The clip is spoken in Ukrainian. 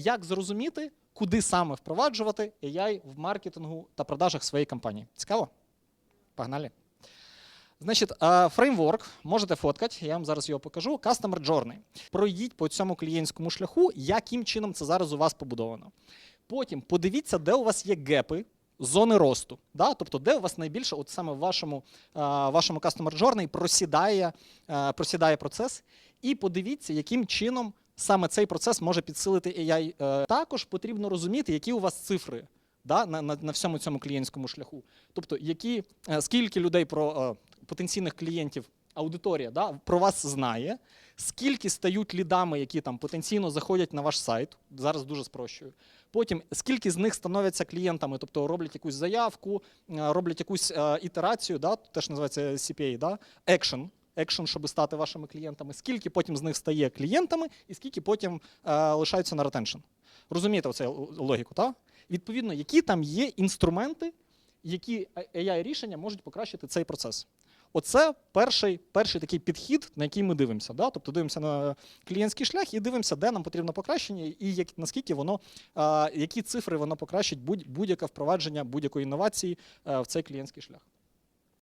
як зрозуміти, куди саме впроваджувати AI в маркетингу та продажах своєї компанії. Цікаво? Погнали. Значить, е, фреймворк можете фоткати, я вам зараз його покажу. Customer Journey. Пройдіть по цьому клієнтському шляху, яким чином це зараз у вас побудовано. Потім подивіться, де у вас є гепи, зони росту. Да? Тобто, де у вас найбільше, от саме в вашому, е, вашому Customer Journey просідає, е, просідає процес. І подивіться, яким чином саме цей процес може підсилити AI. Е, Також потрібно розуміти, які у вас цифри да, на, на, на всьому цьому клієнтському шляху. Тобто, які, е, скільки людей про е, потенційних клієнтів, аудиторія да, про вас знає, скільки стають лідами, які там потенційно заходять на ваш сайт, зараз дуже спрощую. Потім скільки з них становляться клієнтами, тобто роблять якусь заявку, роблять якусь ітерацію, да, теж називається CPA, да, action, action, щоб стати вашими клієнтами, скільки потім з них стає клієнтами, і скільки потім е, лишаються на ретеншн. Розумієте оцю логіку, так? Відповідно, які там є інструменти, які AI-рішення можуть покращити цей процес. Оце перший, перший такий підхід, на який ми дивимося. Да? Тобто дивимося на клієнтський шлях і дивимося, де нам потрібно покращення, і як, наскільки воно, а, які цифри воно покращить будь, будь-яке впровадження будь-якої інновації е, в цей клієнтський шлях.